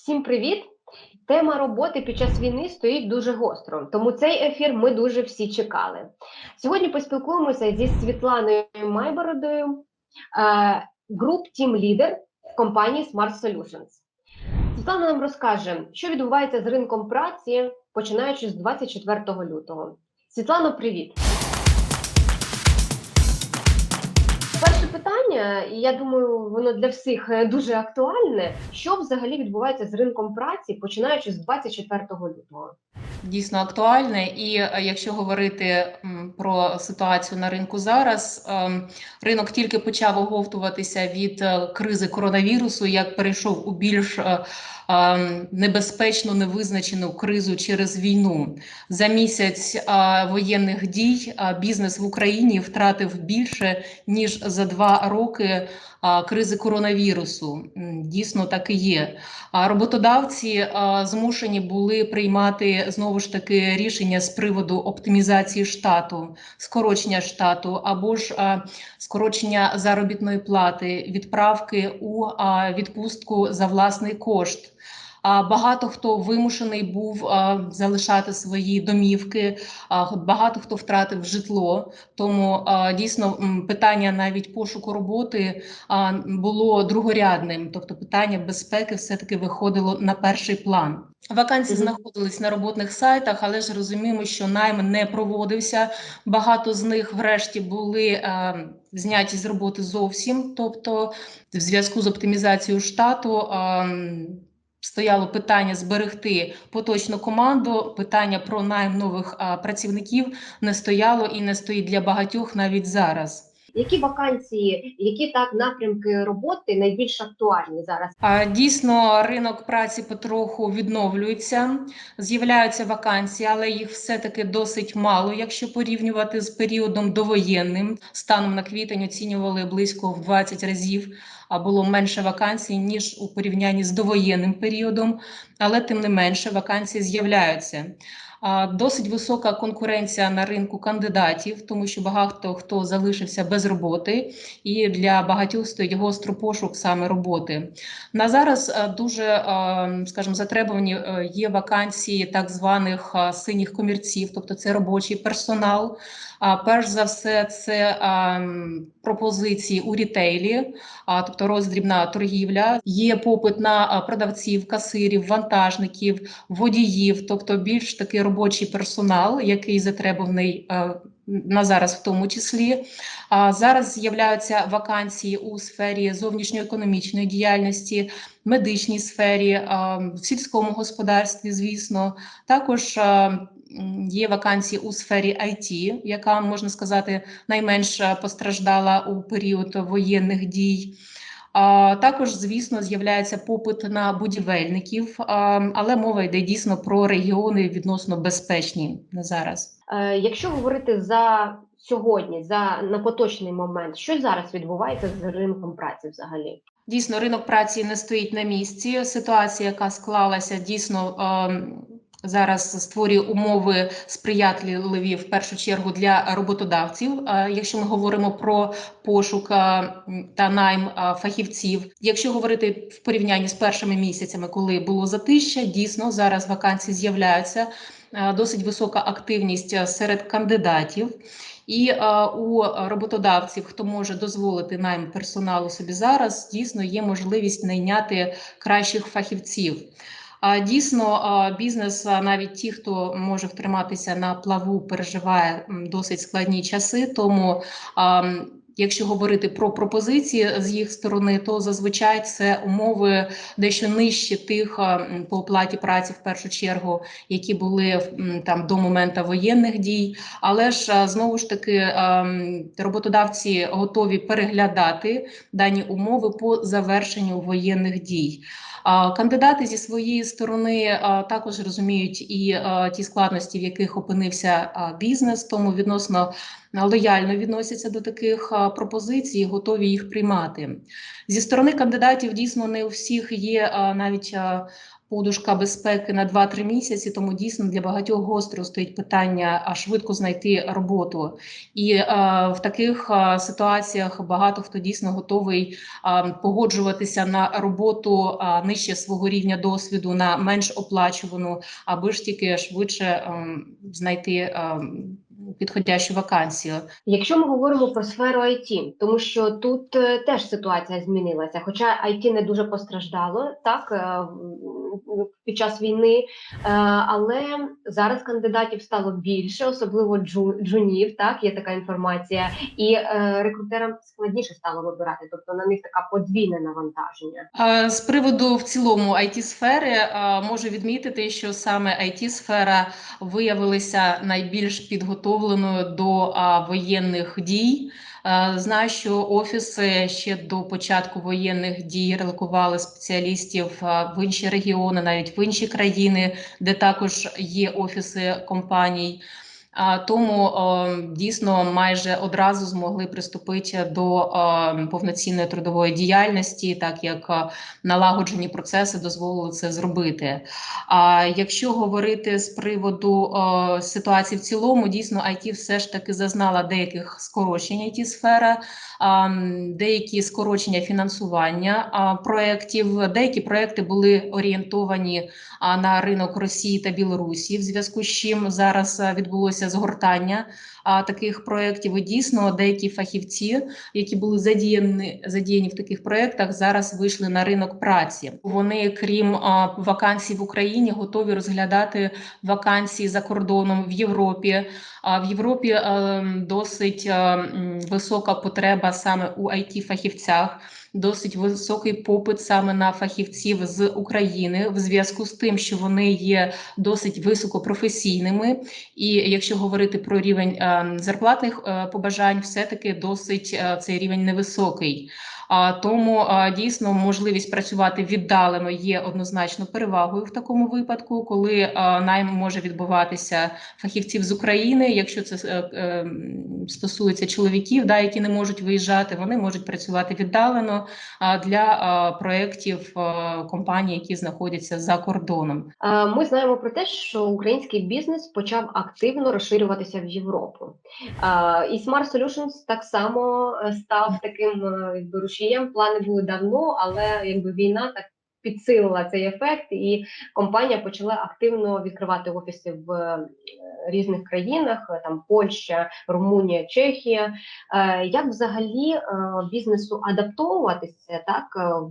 Всім привіт! Тема роботи під час війни стоїть дуже гостро, тому цей ефір ми дуже всі чекали. Сьогодні поспілкуємося зі Світланою Майбородою, груп Leader в компанії Smart Solutions. Світлана нам розкаже, що відбувається з ринком праці, починаючи з 24 лютого. Світлано, привіт! Питання, і я думаю, воно для всіх е, дуже актуальне. Що взагалі відбувається з ринком праці, починаючи з 24 лютого? Дійсно актуальне, і е, якщо говорити про ситуацію на ринку зараз, ем, ринок тільки почав оговтуватися від е, кризи коронавірусу, як перейшов у більш е, ем, небезпечну невизначену кризу через війну. За місяць е, воєнних дій бізнес в Україні втратив більше ніж за два роки кризи коронавірусу. Дійсно, так і є. Роботодавці змушені були приймати знову ж таки рішення з приводу оптимізації штату, скорочення штату або ж скорочення заробітної плати, відправки у відпустку за власний кошт. А багато хто вимушений був залишати свої домівки, багато хто втратив житло. Тому дійсно питання навіть пошуку роботи було другорядним, тобто питання безпеки все-таки виходило на перший план. Вакансії Мгм. знаходились на роботних сайтах, але ж розуміємо, що найм не проводився. Багато з них, врешті, були е, зняті з роботи зовсім. Тобто, в зв'язку з оптимізацією штату. е, Стояло питання зберегти поточну команду. Питання про найм нових а, працівників не стояло і не стоїть для багатьох навіть зараз. Які вакансії, які так напрямки роботи найбільш актуальні зараз? А, Дійсно, ринок праці потроху відновлюється, з'являються вакансії, але їх все-таки досить мало, якщо порівнювати з періодом довоєнним. Станом на квітень оцінювали близько в 20 разів, було менше вакансій, ніж у порівнянні з довоєнним періодом, але тим не менше вакансії з'являються. Досить висока конкуренція на ринку кандидатів, тому що багато хто залишився без роботи, і для багатьох стоїть гостро пошук саме роботи. На зараз е, дуже, е, скажімо, затребувані е, є вакансії так званих синіх комірців, тобто це робочий персонал. Перш за все, це ем, пропозиції у рітейлі, тобто роздрібна торгівля. Є попит на продавців, касирів, вантажників, водіїв, тобто більш такий робочий персонал, який затребуваний е, на зараз, в тому числі. А зараз з'являються вакансії у сфері зовнішньоекономічної діяльності, медичній сфері, в сільському господарстві, звісно. Також є вакансії у сфері IT, яка можна сказати найменш е, постраждала у період воєнних дій. Також, звісно, з'являється попит на будівельників, але мова йде дійсно про регіони відносно безпечні на зараз. Е, якщо говорити за сьогодні, за на поточний момент, що зараз відбувається з ринком праці взагалі? Дійсно, ринок праці не стоїть на місці. Ситуація, яка склалася, дійсно ем, зараз створює умови сприятливі в першу чергу для роботодавців. Е, Якщо ми говоримо про пошук е, та найм е, фахівців, якщо говорити в порівнянні з першими місяцями, коли було затища, дійсно зараз вакансії з'являються. Досить висока активність серед кандидатів. І у роботодавців, хто може дозволити найм персоналу собі зараз, дійсно є можливість найняти кращих фахівців. Дійсно, бізнес, навіть ті, хто може втриматися на плаву, переживає досить складні часи. Тому, якщо говорити про пропозиції з їх сторони, то зазвичай це умови дещо нижчі тих по оплаті праці, в першу чергу, які були там до моменту воєнних дій. Але ж знову ж таки роботодавці готові переглядати дані умови по завершенню воєнних дій. Кандидати зі своєї сторони також розуміють і ті складності, в яких опинився бізнес, тому відносно лояльно відносяться до таких пропозиції, готові їх приймати. Зі сторони кандидатів дійсно не у всіх є навіть подушка безпеки на 2-3 місяці, тому дійсно для багатьох гостро стоїть питання а швидко знайти роботу. І е, в таких ситуаціях багато хто дійсно готовий е, погоджуватися на роботу е, нижче свого рівня досвіду на менш оплачувану, аби ж тільки швидше е, знайти е, підходящу вакансію. Якщо ми говоримо про сферу IT, тому що тут е, теж ситуація змінилася, хоча IT не дуже постраждало так е, під час війни, е, але зараз кандидатів стало більше, особливо джу- джунів, так є така інформація, і е, рекрутерам складніше стало вибирати, тобто на них така подвійне навантаження. З приводу в цілому it сфери можу відмітити, що саме it сфера виявилася найбільш підготовленою до воєнних дій. Е, Знаю, що офіси ще до початку воєнних дій релокували спеціалістів е, в інші регіони, навіть в інші країни, де також є офіси компаній. Тому дійсно майже одразу змогли приступити до повноцінної трудової діяльності, так як налагоджені процеси дозволили це зробити. А якщо говорити з приводу ситуації в цілому, дійсно IT все ж таки зазнала деяких скорочень it сфера, деякі скорочення фінансування проєктів, деякі проекти були орієнтовані на ринок Росії та Білорусі, в зв'язку з чим зараз відбулося згортання таких проєктів. І дійсно деякі фахівці, які були задіяні, задіяні в таких проєктах, зараз вийшли на ринок праці. Вони, крім вакансій в Україні, готові розглядати вакансії за кордоном в Європі. В Європі е, досить е, висока потреба саме у it фахівцях досить високий попит саме на фахівців з України в зв'язку з тим, що вони є досить високопрофесійними. І якщо говорити про рівень е, зарплатних е, побажань, все-таки досить е, цей рівень невисокий. А тому дійсно можливість працювати віддалено є однозначно перевагою в такому випадку, коли найм може відбуватися фахівців з України. Якщо це стосується чоловіків, да, які не можуть виїжджати, вони можуть працювати віддалено а, для проєктів компаній, які знаходяться за кордоном. Ми знаємо про те, що український бізнес почав активно розширюватися в Європу. І Smart Solutions так само е, став таким е, якби рушієм. Плани були давно, але якби війна так підсилила цей ефект, і компанія почала активно відкривати офіси в е, різних країнах, е, там Польща, Румунія, Чехія. Е, Як взагалі бізнесу адаптовуватися так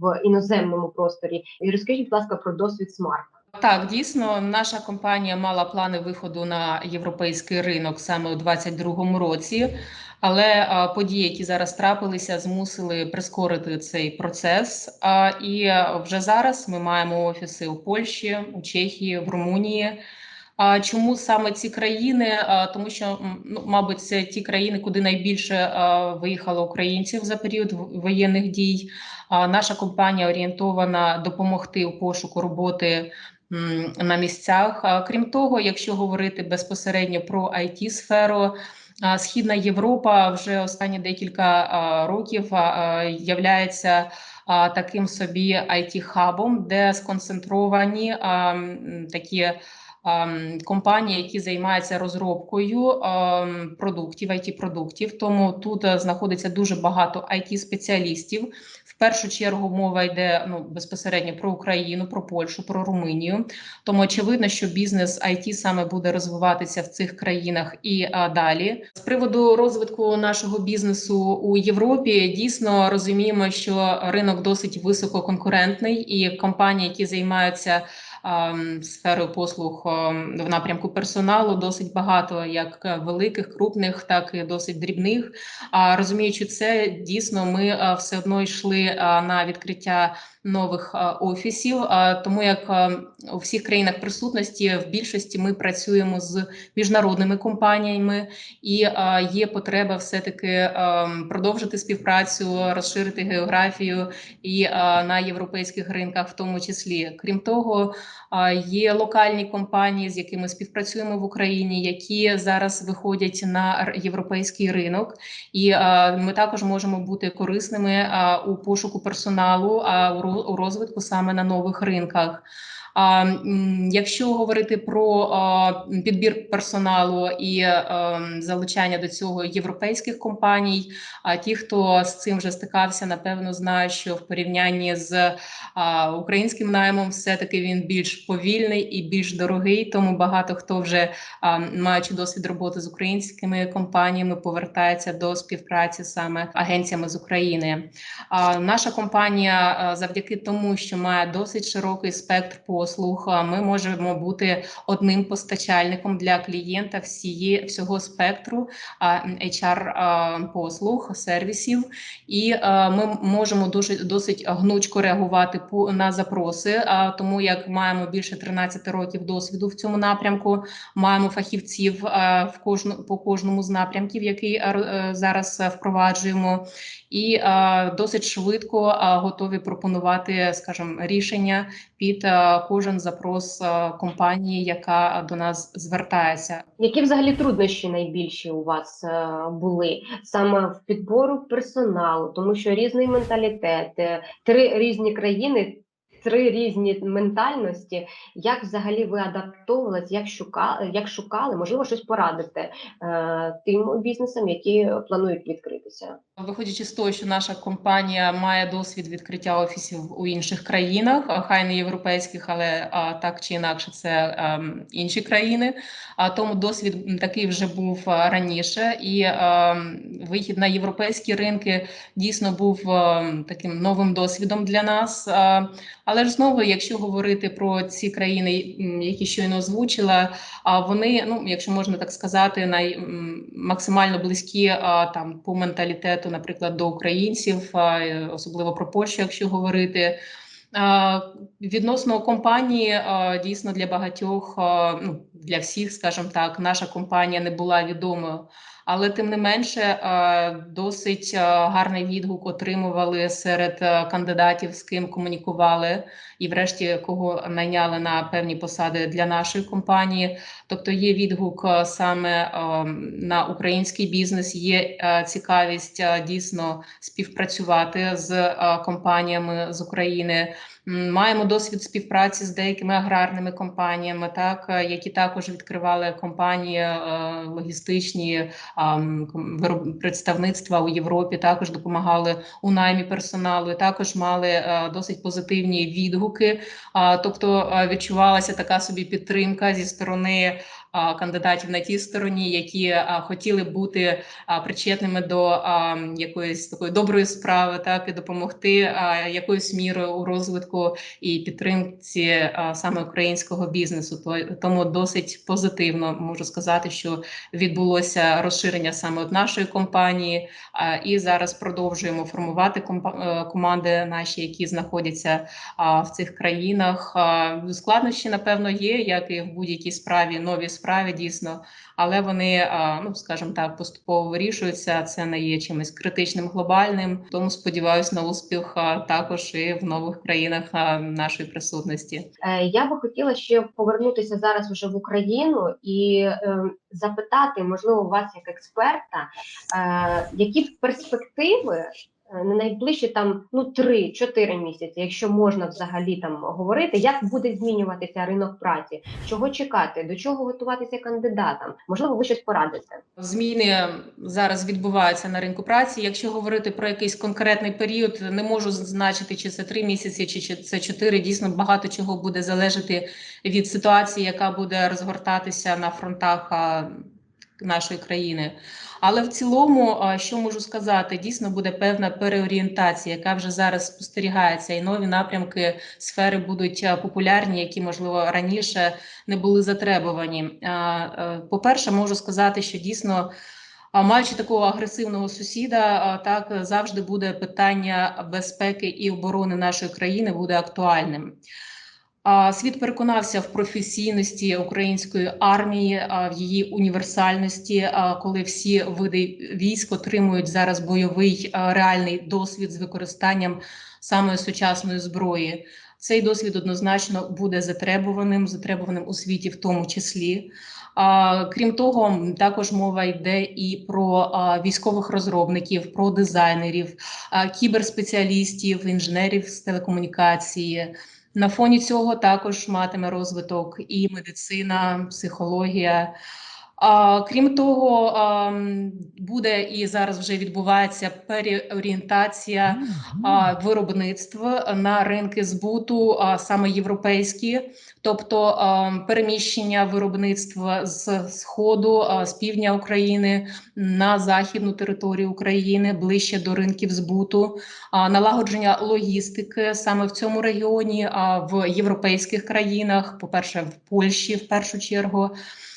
в іноземному просторі? І розкажіть, будь ласка, про досвід Smart. Так, дійсно, наша компанія мала плани виходу на європейський ринок саме у 2022 році, але події, які зараз трапилися, змусили прискорити цей процес. І вже зараз ми маємо офіси у Польщі, у Чехії, в Румунії. А чому саме ці країни? Тому що ну, мабуть, це ті країни, куди найбільше виїхало українців за період воєнних дій. Наша компанія орієнтована допомогти у пошуку роботи на місцях. Крім того, якщо говорити безпосередньо про it сферу Східна Європа вже останні декілька років являється таким собі it хабом де сконцентровані такі. Компанії, які займаються розробкою продуктів, it продуктів, тому тут е, знаходиться дуже багато it спеціалістів. Першу чергу мова йде ну безпосередньо про Україну, про Польщу, про Румунію. Тому очевидно, що бізнес IT саме буде розвиватися в цих країнах і а, далі. З приводу розвитку нашого бізнесу у Європі дійсно розуміємо, що ринок досить висококонкурентний, і компанії, які займаються сферою послуг в напрямку персоналу, досить багато, як великих, крупних, так і досить дрібних. А розуміючи це, дійсно ми все одно йшли на відкриття нових офісів. Тому як у всіх країнах присутності в більшості ми працюємо з міжнародними компаніями, і є потреба все-таки е, продовжити співпрацю, розширити географію і на європейських ринках, в тому числі. Крім того, Є локальні компанії, з якими співпрацюємо в Україні, які зараз виходять на європейський ринок, і ми також можемо бути корисними у пошуку персоналу, а у ро- у розвитку саме на нових ринках. Якщо говорити про підбір персоналу і залучання до цього європейських компаній, а ті, хто з цим вже стикався, напевно, знають, що в порівнянні з українським наймом, все-таки він більш повільний і більш дорогий. Тому багато хто вже маючи досвід роботи з українськими компаніями, повертається до співпраці саме агенціями з України. Наша компанія, завдяки тому, що має досить широкий спектр послуг, ми можемо бути одним постачальником для клієнта всієї всього спектру HR послуг, сервісів, і ми можемо дуже досить гнучко реагувати на запроси. Тому як маємо більше 13 років досвіду в цьому напрямку, маємо фахівців в кожну по кожному з напрямків, який е, зараз впроваджуємо, і е, досить швидко е, готові пропонувати, скажімо, рішення під е, кожен запрос компанії, яка до нас звертається. Які взагалі труднощі найбільші у вас були саме в підбору персоналу, тому що різний менталітет, три різні країни, три різні ментальності. Як взагалі ви адаптовувались, як шукали, як шукали, можливо, щось порадити е, тим бізнесам, які планують відкритися? Виходячи з того, що наша компанія має досвід відкриття офісів у інших країнах, хай не європейських, але а, так чи інакше, це ем, інші країни. А тому досвід такий вже був раніше, і ем, вихід на європейські ринки дійсно був ем, таким новим досвідом для нас. А, але ж знову, якщо говорити про ці країни, які щойно озвучила, вони, ну якщо можна так сказати, най максимально близькі там по менталітету, наприклад, до українців, е, особливо про Польщу, якщо говорити. Відносно компанії, дійсно для багатьох, ну для всіх, скажімо так, наша компанія не була відомою. Але тим не менше, е, досить е, гарний відгук отримували серед е, кандидатів, з ким комунікували, і, врешті, кого найняли на певні посади для нашої компанії. Тобто є відгук саме на український бізнес, є цікавість дійсно співпрацювати з компаніями з України. Маємо досвід співпраці з деякими аграрними компаніями, так е, які також відкривали компанії е, логістичні представництва у Європі, також допомагали у наймі персоналу, і також мали е, досить позитивні відгуки. Тобто відчувалася така собі підтримка зі сторони кандидатів на тій стороні, які хотіли бути причетними до якоїсь такої доброї справи, так і допомогти якоюсь мірою у розвитку і підтримці саме українського бізнесу. То тому досить позитивно можу сказати, що відбулося розширення саме от нашої компанії, і зараз продовжуємо формувати е, команди наші, які знаходяться в цих країнах. Складнощі, напевно, є, як і в будь-якій справі, новій справі дійсно, але вони, ну скажімо так, поступово вирішуються. Це не є чимось критичним, глобальним. Тому сподіваюся на успіх також і в нових країнах нашої присутності. Е, Я би хотіла ще повернутися зараз вже в Україну і е, запитати, можливо, вас як експерта, е, які перспективи е, на найближчі там ну 3-4 місяці, якщо можна взагалі там говорити, як буде змінюватися ринок праці, чого чекати, до чого готуватися кандидатам? Можливо, ви щось порадите. Зміни зараз відбуваються на ринку праці. Якщо говорити про якийсь конкретний період, не можу зазначити, чи це три місяці, чи це чотири. Дійсно, багато чого буде залежати від ситуації, яка буде розгортатися на фронтах нашої країни. Але в цілому, що можу сказати, дійсно буде певна переорієнтація, яка вже зараз спостерігається, і нові напрямки сфери будуть популярні, які можливо раніше не були затребувані. Е, По-перше, можу сказати, що дійсно. Маючи такого агресивного сусіда, так завжди буде питання безпеки і оборони нашої країни буде актуальним. Світ переконався в професійності української армії, в її універсальності, коли всі види військ отримують зараз бойовий реальний досвід з використанням саме сучасної зброї. Цей досвід однозначно буде затребуваним, затребуваним у світі, в тому числі. Крім того, також мова йде і про військових розробників, про дизайнерів, кіберспеціалістів, інженерів з телекомунікації. На фоні цього також матиме розвиток і медицина, психологія. Крім того, буде і зараз вже відбувається переорієнтація виробництв на ринки збуту, саме європейські, тобто переміщення виробництва з сходу, з півдня України на західну територію України, ближче до ринків збуту, налагодження логістики саме в цьому регіоні, в європейських країнах, по-перше, в Польщі в першу чергу.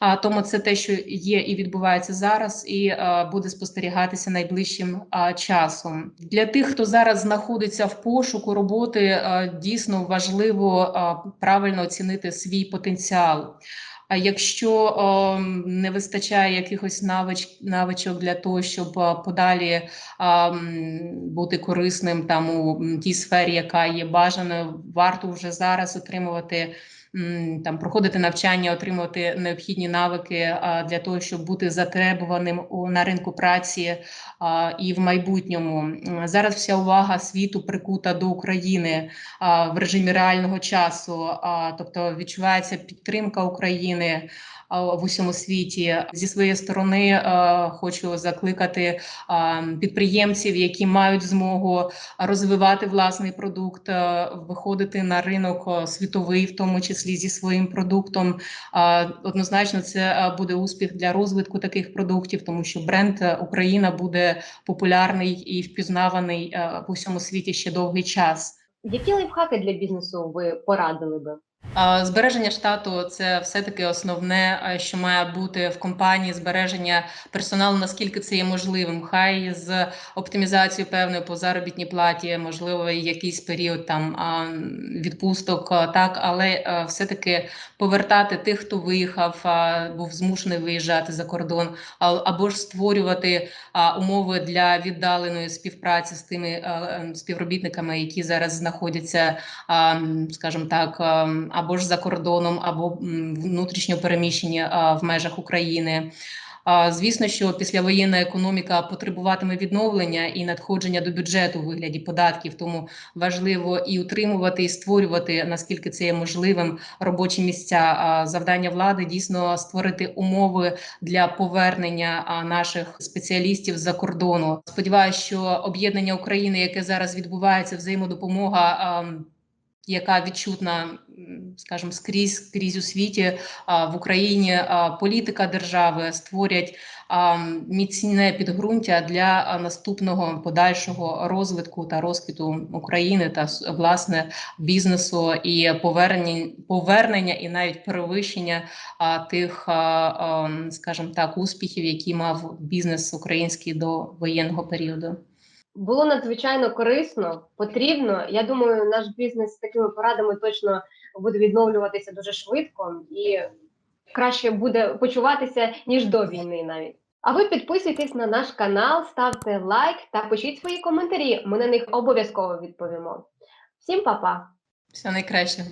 А тому це те, що є і відбувається зараз, і е, буде спостерігатися найближчим часом. Для тих, хто зараз знаходиться в пошуку роботи, е, дійсно важливо е, правильно оцінити свій потенціал. А якщо е, не вистачає якихось навич, навичок для того, щоб подалі м, бути корисним там у тій сфері, яка є бажаною, варто вже зараз отримувати там проходити навчання, отримувати необхідні навики для того, щоб бути затребуваним на ринку праці і в майбутньому. Зараз вся увага світу прикута до України в режимі реального часу, тобто відчувається підтримка України. В усьому світі зі своєї сторони хочу закликати підприємців, які мають змогу розвивати власний продукт, виходити на ринок світовий, в тому числі зі своїм продуктом. Однозначно, це е, буде успіх для розвитку таких продуктів, тому що бренд е, Україна буде популярний і впізнаваний по в усьому світі ще довгий час. Які лайфхаки для бізнесу ви порадили би? Збереження штату це все-таки основне, що має бути в компанії. Збереження персоналу, наскільки це є можливим. Хай з оптимізацією певною по заробітній платі, можливо, якийсь період там відпусток, так, але все-таки повертати тих, хто виїхав, був змушений виїжджати за кордон, або ж створювати умови для віддаленої співпраці з тими е, е, співробітниками, які зараз знаходяться скажімо так, або ж за кордоном, або внутрішньо переміщені в межах України. Звісно, що післявоєнна економіка потребуватиме відновлення і надходження до бюджету у вигляді податків, тому важливо і утримувати, і створювати, наскільки це є можливим, робочі місця. Завдання влади дійсно створити умови для повернення наших спеціалістів з-за кордону. Сподіваюся, що об'єднання України, яке зараз відбувається, взаємодопомога. Яка відчутна, скажімо, скрізь скрізь у світі в Україні політика держави створять міцне підґрунтя для наступного подальшого розвитку та розквіту України та власне бізнесу і повернення, повернення і навіть перевищення тих, скажімо так, успіхів, які мав бізнес український до воєнного періоду. Було надзвичайно корисно, потрібно. Я думаю, наш бізнес з такими порадами точно буде відновлюватися дуже швидко і краще буде почуватися ніж до війни навіть. А ви підписуйтесь на наш канал, ставте лайк та пишіть свої коментарі. Ми на них обов'язково відповімо. Всім па-па! Все найкраще.